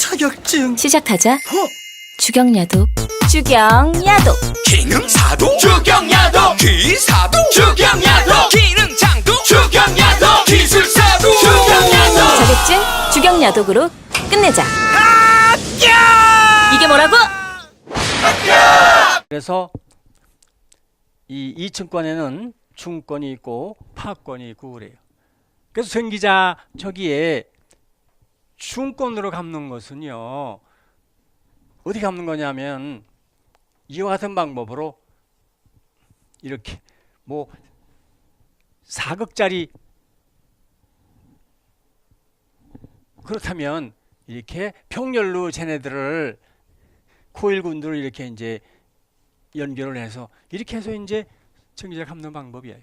자격증 시작하자. 어? 주경야독. 주경야독. 기능사도 주경야도 기사도 주경야도 기능장도 주경야도 기술사도 주경야도 자격증 주경야독으로 끝내자. 이게 뭐라고? 그래서 이 2층권에는 중권이 있고 파권이 있고 그래요. 그래서 전 기자 저기에 중권으로 감는 것은요. 어떻게 감는 거냐면 이와 같은 방법으로 이렇게 뭐 사극짜리 그렇다면 이렇게 평열로 쟤네들을 코일군들을 이렇게 이제 연결을 해서 이렇게 해서 이제 전기자 감는 방법이에요.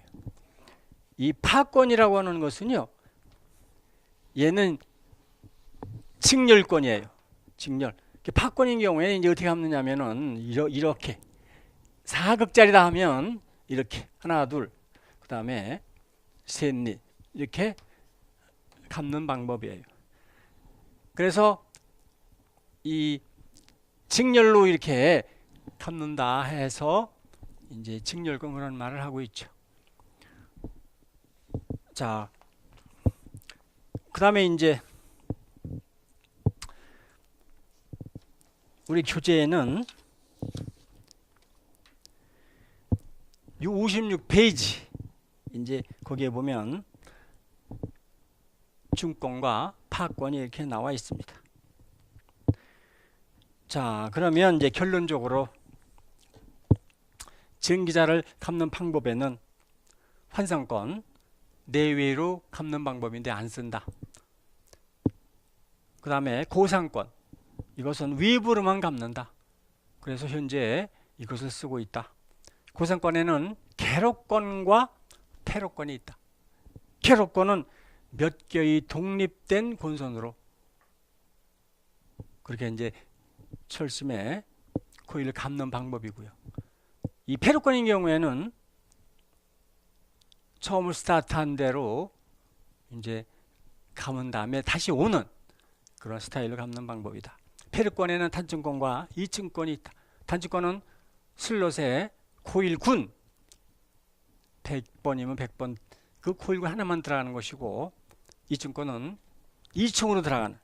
이 파권이라고 하는 것은요. 얘는 직렬권이에요. 직렬. 파권인 경우에 이제 어떻게 감느냐면은 이러- 이렇게 사극짜리다 하면 이렇게 하나 둘 그다음에 셋넷 이렇게 감는 방법이에요. 그래서 이 직렬로 이렇게 감는다 해서 이제 직렬권 그런 말을 하고 있죠. 자, 그 다음에 이제 우리 교재에는 이 56페이지 이제 거기에 보면 중권과 파권이 이렇게 나와 있습니다. 자, 그러면 이제 결론적으로 전기자를 감는 방법에는 환상권 내외로 감는 방법인데 안 쓴다. 그 다음에 고상권 이것은 외부로만 감는다. 그래서 현재 이것을 쓰고 있다. 고상권에는 개로권과 태로권이 있다. 개로권은 몇 개의 독립된 권선으로 그렇게 이제 철심에 코일을 감는 방법이고요. 이 페루권인 경우에는 처음을 스타트한 대로 이제 감은 다음에 다시 오는 그런 스타일로 감는 방법이다. 페루권에는 단층권과 이층권이 있다. 단층권은 슬롯에 코일 군 100번이면 100번 그 코일 군 하나만 들어가는 것이고 이층권은 2층으로 들어가는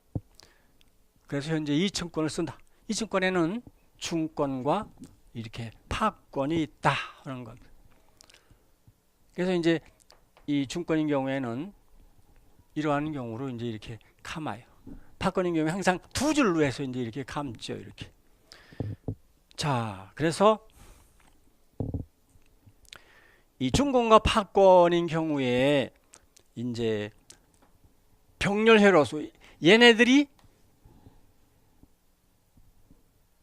그래서 현재 2층권을 쓴다. 2층권에는 중권과 이렇게 파권이 있다 하는 것. 그래서 이제 이 중권인 경우에는 이러한 경우로 이제 이렇게 감아요. 파권인 경우에 항상 두 줄로 해서 이제 이렇게 감죠. 이렇게. 자, 그래서 이 중권과 파권인 경우에 이제 병렬회로서 얘네들이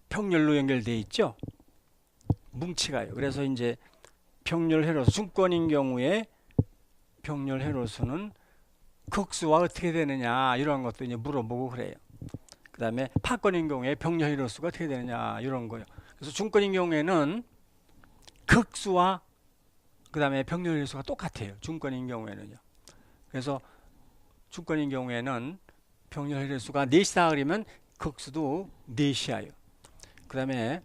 평렬로 연결돼 있죠. 뭉치가요. 그래서 이제 평렬 회로수 중권인 경우에 평렬 회로수는 극수와 어떻게 되느냐 이런 것도 이제 물어보고 그래요. 그다음에 파권인 경우에 병렬 회로수가 어떻게 되느냐 이런 거요. 그래서 중권인 경우에는 극수와 그다음에 병렬 회로수가 똑같아요. 중권인 경우에는요. 그래서 중권인 경우에는 병렬 회로수가 4시다 그러면 극수도 4시야요. 그 다음에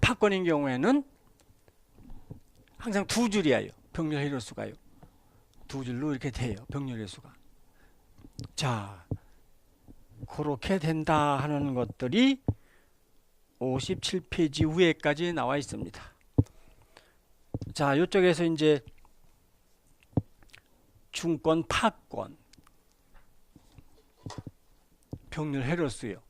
파권인 경우에는 항상 두 줄이에요. 병렬 회로수가요. 두 줄로 이렇게 돼요. 병렬 회수가. 자, 그렇게 된다 하는 것들이 57페이지 위에까지 나와 있습니다. 자, 이쪽에서 이제 중권, 파권, 병렬 회로수요.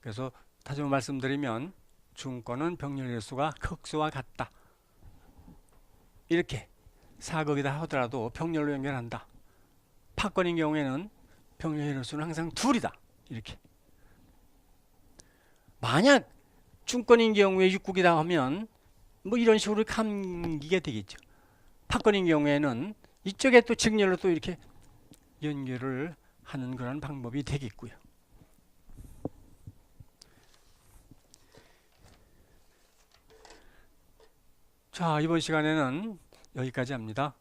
그래서 다시 한번 말씀드리면 중권은 병렬 횟수가 극수와 같다. 이렇게 사극이다 하더라도 병렬로 연결한다. 파권인 경우에는 병렬 횟수는 항상 둘이다. 이렇게. 만약 중권인 경우에 육국이다 하면 뭐 이런 식으로 감기게 되겠죠. 파권인 경우에는 이쪽에 또 직렬로 또 이렇게 연결을 하는 그런 방법이 되겠고요. 자, 이번 시간에는 여기까지 합니다.